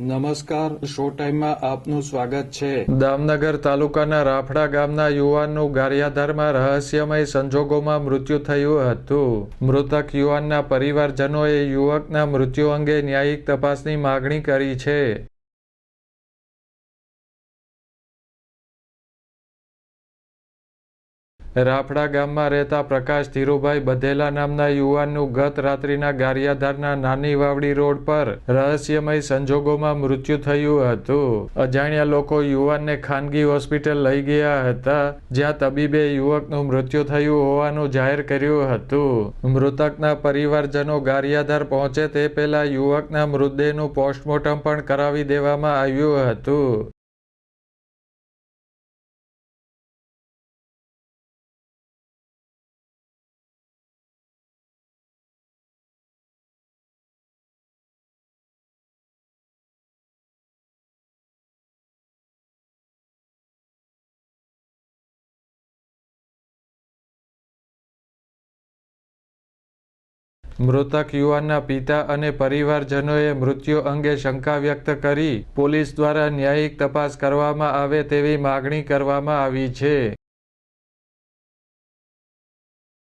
નમસ્કાર શો ટાઈમમાં આપનું સ્વાગત છે. દામનગર તાલુકાના રાફડા ગામના યુવાનનું ગારિયાધારમાં રહસ્યમય સંજોગોમાં મૃત્યુ થયું હતું. મૃતક યુવાનના પરિવારજનોએ યુવકના મૃત્યુ અંગે ન્યાયિક તપાસની માગણી કરી છે. રાફડા ગામમાં રહેતા પ્રકાશ ધીરુભાઈ બધેલા નામના યુવાનનું ગત રાત્રિના ગારિયાધારના નાની વાવડી રોડ પર રહસ્યમય સંજોગોમાં મૃત્યુ થયું હતું. અજાણ્યા લોકો યુવાનને ખાનગી હોસ્પિટલ લઈ ગયા હતા, જ્યાં તબીબે યુવકનું મૃત્યુ થયું હોવાનું જાહેર કર્યું હતું. મૃતકના પરિવારજનો ગારિયાધાર પહોંચે તે પહેલા યુવકના મૃતદેહનું પોસ્ટમોર્ટમ પણ કરાવી દેવામાં આવ્યું હતું. મૃતક યુવાનના પિતા અને પરિવારજનોએ મૃત્યુ અંગે શંકા વ્યક્ત કરી પોલીસ દ્વારા ન્યાયિક તપાસ કરવામાં આવે તેવી માગણી કરવામાં આવી છે.